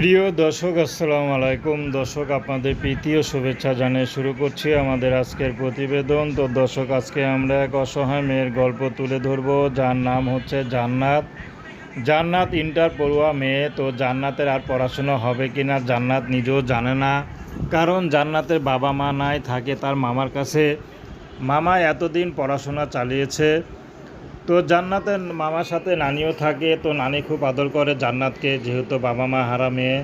প্রিয় দর্শক, আসসালামু আলাইকুম। দর্শক, আপনাদের প্রীতি ও শুভেচ্ছা জানিয়ে শুরু করছি আমাদের আজকের প্রতিবেদন। তো দর্শক, আজকে আমরা এক অসহায় মেয়ের গল্প তুলে ধরবো। যার নাম হচ্ছে জান্নাত। জান্নাত ইন্টার পড়ুয়া মেয়ে। তো জান্নাতের আর পড়াশোনা হবে কি না জান্নাত নিজেও জানে না। কারণ জান্নাতের বাবা মা নাই, থাকে তার মামার কাছে। মামা এতদিন পড়াশোনা চালিয়েছে। তো জান্নাতের মামার সাথে নানিও থাকে, তো নানি খুব আদর করে জান্নাতকে, যেহেতু বাবা মা হারা মেয়ে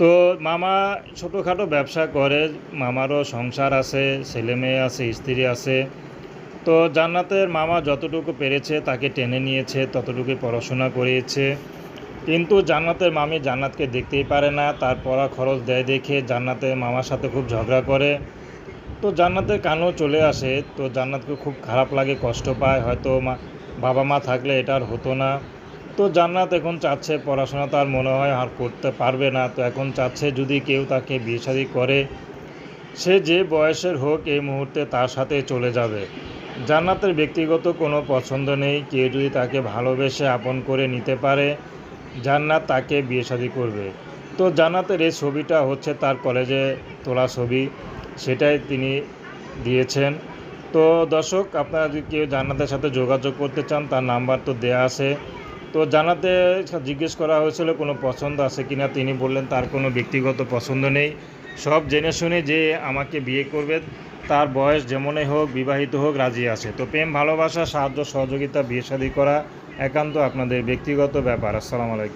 তো মামা ছোটোখাটো ব্যবসা করে, মামারও সংসার আছে, ছেলে মেয়ে আছে, স্ত্রী আছে। তো জান্নাতের মামা যতটুকু পেরেছে তাকে টেনে নিয়েছে ততটুকু পড়াশোনা করিয়েছে। কিন্তু জান্নাতের মামি জান্নাতকে দেখতেই পারে না, তার পড়া খরচ দেয় দেখে জান্নাতের মামার সাথে খুব ঝগড়া করে। তো জান্নাতের কানও চলে আসে, তো জান্নাতকে খুব খারাপ লাগে, কষ্ট পায়, হয়তো মা, বাবা মা থাকলে এটা আর হতো না। তো জান্নাত এখন চাচ্ছে পড়াশোনা তার মনে হয় আর করতে পারবে না, তো এখন চাচ্ছে যদি কেউ তাকে বিয়ে শাদী করে, সে যে বয়সের হোক এই মুহূর্তে তার সাথে চলে যাবে। জান্নাতের ব্যক্তিগত কোনো পছন্দ নেই, কেউ যদি তাকে ভালোবেসে আপন করে নিতে পারে, জান্নাত তাকে বিয়ে শাদী করবে। তো জান্নাতের এই ছবিটা হচ্ছে তার কলেজে তোলা ছবি। সেটাই তিনি দিয়েছেন। তো দর্শক, আপনারা যদি কেউ জান্নাতের সাথে যোগাযোগ করতে চান, তার নাম্বার তো দেয়া আছে। তো জানাতে জিজ্ঞেস করা হয়েছিল, কোনো পছন্দ আছে কিনা? তিনি বললেন, তার কোনো ব্যক্তিগত পছন্দ নেই। সব জেনে শুনে যে আমাকে বিয়ে করবে, তার বয়স যেমনই হোক, বিবাহিত হোক, রাজি আছে। তো প্রেম, ভালোবাসা, সাহায্য, সহযোগিতা, বিয়ে শাদী করা একান্ত আপনাদের ব্যক্তিগত ব্যাপার। আসসালামু আলাইকুম।